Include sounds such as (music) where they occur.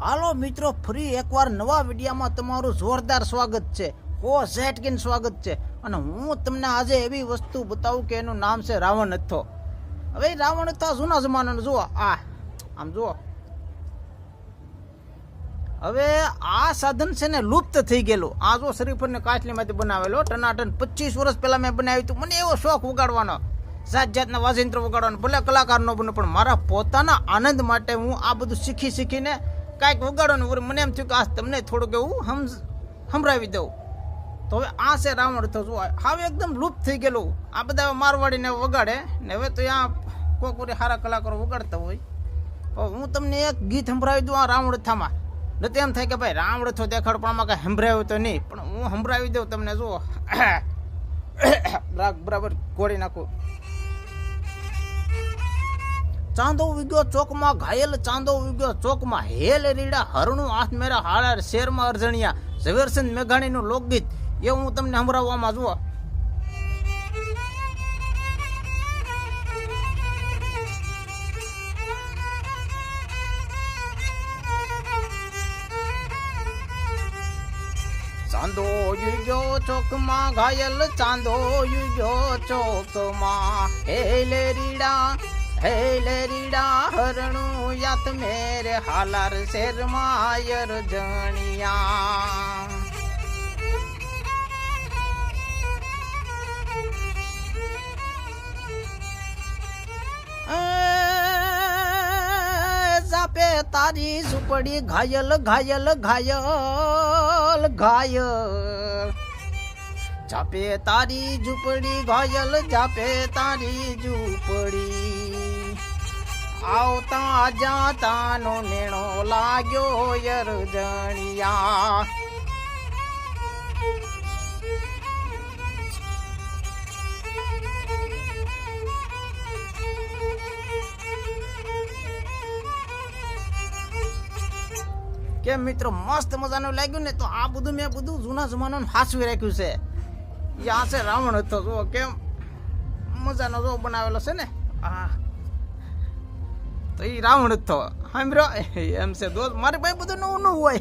હાલો મિત્રો, ફરી એકવાર નવા વિડીયામાં તમારું જોરદાર સ્વાગત છે. કો ઝેટકિન સ્વાગત છે. અને હું તમને આજે એવી વસ્તુ બતાવું કે એનું નામ છે રાવણ અથો હવે રાવણ અથા જૂના જમાનાનો, જુઓ, આ, આમ જુઓ. હવે આ સાધન છે ને લુપ્ત થઈ ગયેલું. આ જો શરીફરને કાચલીમાંથી બનાવેલો. ટનાટન પચીસ વર્ષ પહેલાં મેં બનાવ્યું હતું. મને એવો શોખ વગાડવાનો જાત જાતના વાજિંત્ર વગાડવાનો ભલે કલાકાર ન બને, પણ મારા પોતાના આનંદ માટે હું આ બધું શીખી શીખીને કાંઈક વગાડો ને મને એમ થયું કે આ તમને થોડુંક એવું હમ સંભળાવી દઉં. તો હવે આ છે રાવણ તો જો હવે એકદમ લુપ્ત થઈ ગયેલું. આ બધા મારવાડીને વગાડે. ને હવે તો ત્યાં કોક વળી સારા કલાકારો વગાડતા હોય. હું તમને એક ગીત સંભળાવી દઉં આ રાવણથામાં નથી એમ થાય કે ભાઈ રાવણથો દેખાડ પણ આમાં કાંઈ સંભળાવ્યો તો નહીં. પણ હું સંભળાવી દઉં તમને જુઓ (coughs) રાગ બરાબર ગોળી નાખું. ચાંદો વિગ્યો ચોકમાં ઘાયલ ચાંદો વિગ્યો ચોકમાં હેલ રીડા, હરણું હાથ મેરા હાળાર શેરમાં અરજણિયા. ઝવેરસિંહ મેઘાણીનું લોકગીત, એ હું તમને સંભળાવવામાં જુઓ. ચાંદો યુગ્યો ચોકમાં ઘાયલ ચાંદો યુગ્યો ચોકમાં હેલે રીડા હેલે રીડા હરણું યાત મેરે હાલાર શેર માયર જણિયા જાપે તારી સુપડી ઘાયલ ઘાયલ ઘાયલ ઘાયલ. જાપે તારી ઝૂંપડી ઘાયલ, જાપે તારી ઝૂંપડી. આવતા જાતાનો નેણો લાગ્યો યરજણિયા કે મિત્રો, મસ્ત મજાનું લાગ્યું ને? તો આ બધું મેં બધું જૂના જમાનાનું હાસવી રાખ્યું છે. યા છે રાવણ હતો, જો કેમ? મજાનો જો બનાવેલો છે ને? આ તો એ રાવણ જ થવા. સાંભળ્યો એમ છે દોસ્ત. મારી પાસે બધું નવું નવું હોય.